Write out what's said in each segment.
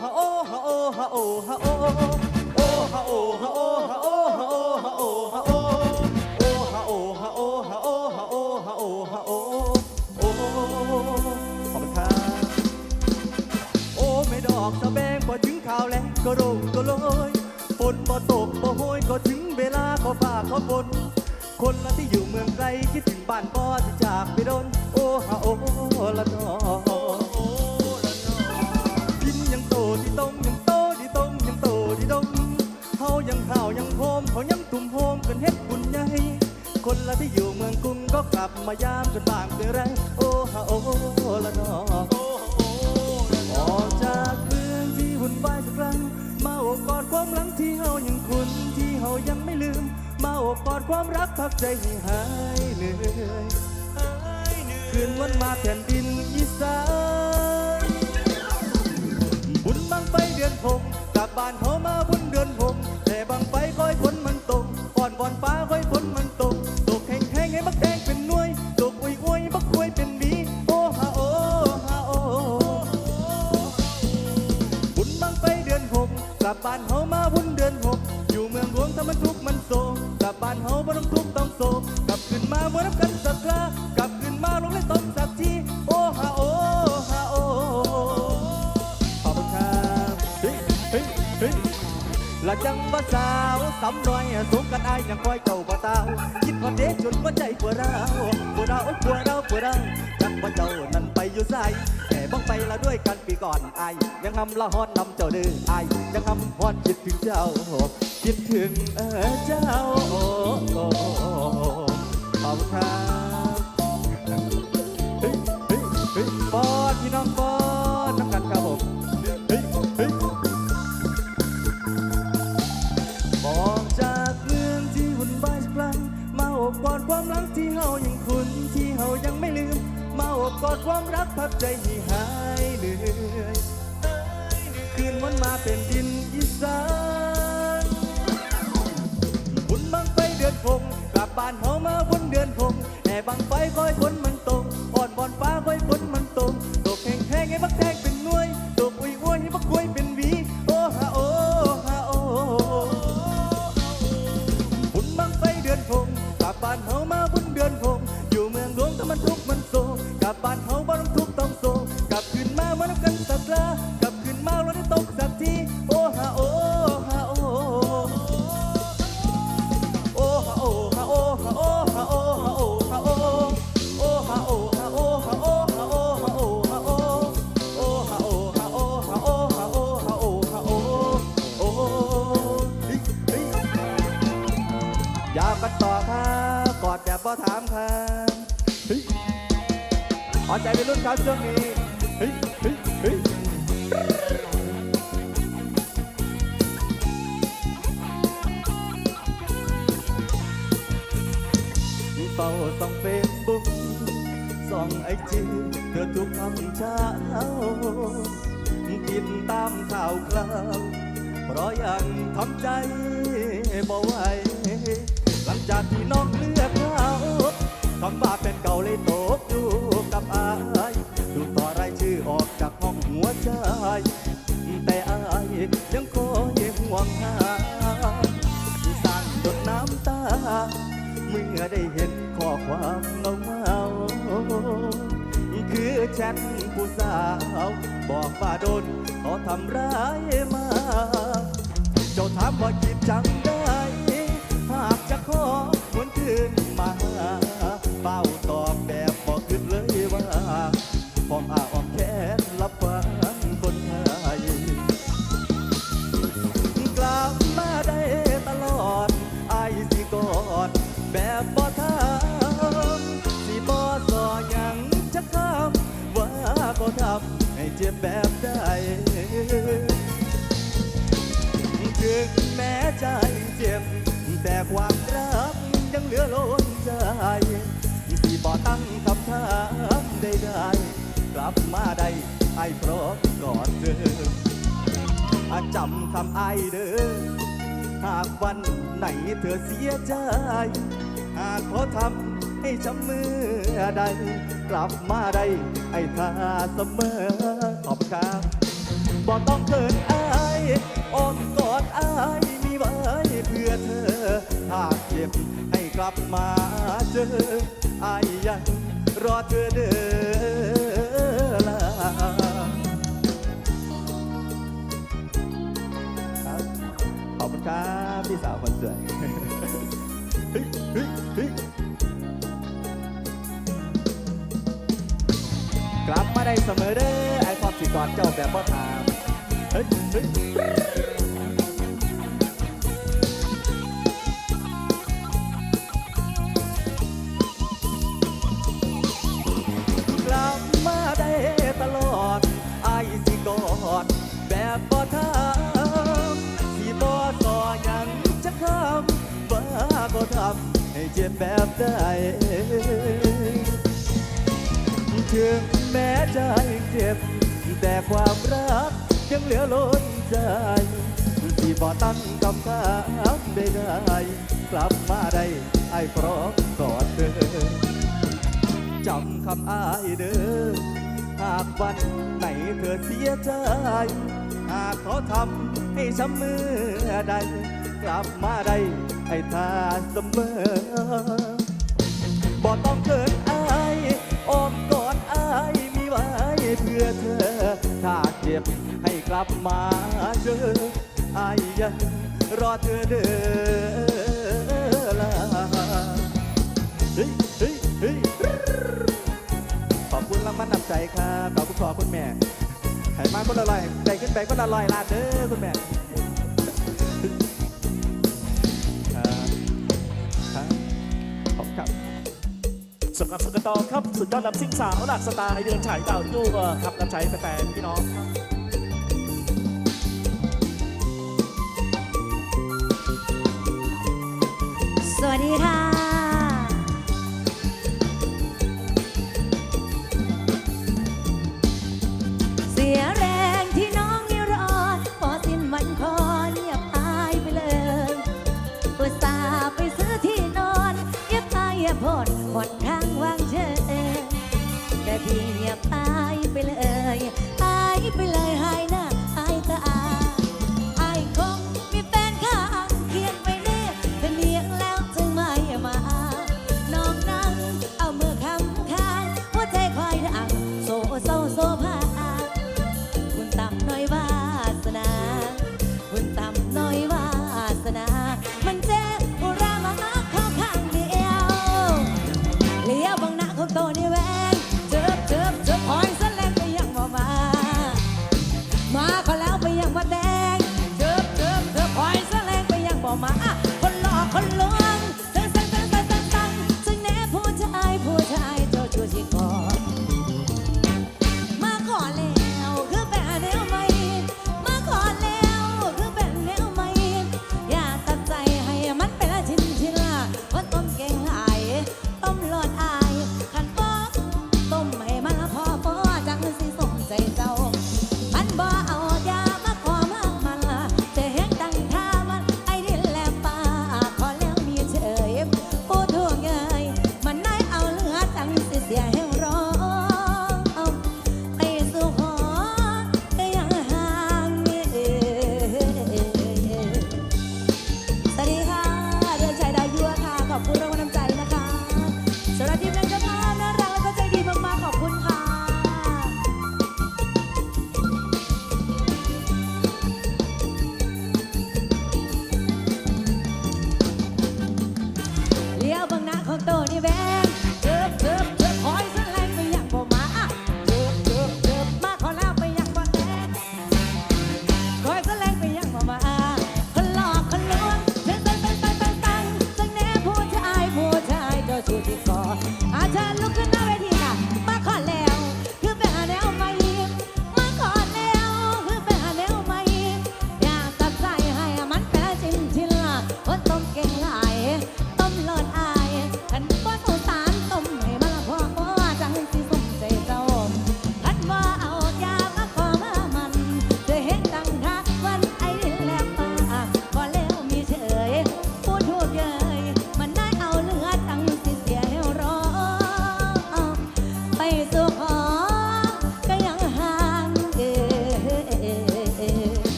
ฮะโอฮะโอฮะโอฮะโอโอฮะโอฮะโอฮะโอฮะโอฮะโอฮะโอโอฮะโอฮะโอฮะโอฮะโอฮะโอฮะโอโอขอบคุณครับโอ้ไม่ดอกสะแบงพอถึงข่าวแล้วก็โรงก็โรยฝนบ่ตกบ่โหยก็ถึงเวลาขอฝากขอฝนคนละที่อยู่เมืองไกลคิดถึงบ้านบ่ที่จากไปโดนโอ้ฮะโอ้ละนอ ตุ่มโฮมกันเฮ็ดบุญใหญ่คนละที่อยู่เมืองกรุงก็กลับมายามกันบ้างเป็นไร โอ้ฮะโอ้ละนอออกจากเมืองที่วุ่นวายสักครั้ง มาโอบกอดความหลังที่เฮายังคุ้นที่เฮายังไม่ลืม มาโอบกอดความรักพักใจให้หายเหนื่อยคืนวันมาแผ่นดินอีสานบุญบังไฟเดือนหกกลับบ้านเฮามาบุญเดือนหกแต่บังไฟคอยฝนมันตก บอนฟ้าคอยฝนมัน ละจังบ่สาวสำน้อยสมกันอายยังคอยเจ้าบ่ตาคิดว่าเด็กจนหัวใจปวดร้าวปวดร้าวปวดร้าวปวดร้าวจักว่าเจ้านั้นไปอยู่ไสแต่บ้องไปละด้วยกันปีก่อนอายยังทำละฮอนนำเจ้าดื้ออายยังทำฮอนคิดถึงเจ้าคิดถึงเออเจ้าโอ้โอ้ขอบคุณ พักใจให้หายเหนื่อยคืนวันมาเป็นดินอีสานบุญบังไฟเดือนพงกลับบ้านเฮามาบนเดือนพงแห่บังไฟคอยฝนมันตกอ่อนบอนฟ้าคอยฝนมันตกตกแห้งแห้งให้บักแทงเป็นหน่วยตกอุ้ยอ้วยให้บักกล้วยเป็นหวีโอ้ฮาโอฮาโอบุญบังไฟเดือนพงกลับบ้านเฮามาบุญเดือนพงอยู่เมืองหลวงถ้ามันทุกข์มันโศกกลับบ้านเฮาบ่ต้องทุกข์ กันต่อครับกอดแบบบ่ถามครับเฮ้ยเอาใจเป็นรุ่นครับช่วงนี้เฮ้ยเฮ้ยเฮ้ยเฝ้าส่องเฟซบุ๊กส่องไอจีเธอทุกคำเช้ากินตามข่าวคราว เพราะยังทำใจบ่ไหว หลังจากที่น้องเลือกเขาคำว่าเป็นเก่าเลยตกอยู่กับอายดูต่อรายชื่อออกจากห้องหัวใจ แต่อายยังคอยห่วงหาสั่งจดน้ำตา เมื่อได้เห็นข้อความเงาเงาคือแชทผู้สาว บอกว่าโดนเขาทำร้ายมา เจ้าถามว่าคิดจังได้ากจะขอหวนคืนมาเป้าตอบแบบบอกขึ้นเลยว่าพออาออ แต่ความรักยังเหลือล้นใจสิบ่ตั้งคำถามใดๆกลับมาได้ไอายพร้อมกอดเธออาจำคำไอายเด้อหากวันไหนเธอเสียใจหากขอทำให้ช้ำมือใด กลับมาได้ไอ้ท่าเสมอขอบคุณบบ่ต้องเขินอายอ้อมกอดอาย ไว้เพื่อเธอถ้าเจ็บให้กลับมาเจออายยังรอเธอเด้อลาครับขอบคุณครับพี่สาวคนสวยเฮ้ยเฮ้ยเฮ้ยกลับมาได้เสมอเด้อไอ้ความสิกอดเจ้าแบบบ่ถามเฮ้ยเฮ้ย ไอ้สิกอด แบบบ่ถามสิบ่สอหยังจะคำว่าบ่ทำให้เจ็บแบบใดถึงแม้ใจเจ็บ แต่ความรักยังเหลือล้นใจที่บ่ตั้งคำถามได้ได้กลับมาได้ไอ้พร้อมกอดเธอจำคำอ้ายเด้อ วันไหนเธอเสียใจ หากเขาทำให้ช้ำเมื่อใด กลับมาได้ไอ้ทาเสมอบ่ต้องเกินอายอ้อมกอดอายมีไว้เพื่อเธอ ถ้าเจ็บให้กลับมาเจออายยังรอเธอเด้อลาเฮ้ยเฮ้ยเฮ้ย ขอบคุณรางวัลนำใจครับขอบคุณพ่อคุณแม่ให้มาคนละลอยได้ขึ้นไปคนละลอยลาดเด้อคุณแม่ครับครับขอบคุณครับสำหรับสกตอครับสุดยอดน้ำซิ่งสาวหลักสไตล์เดือนฉายดาวยู่เอ่อครับรับใช้แฟนๆพี่น้องครับสวัสดีค่ะ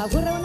ข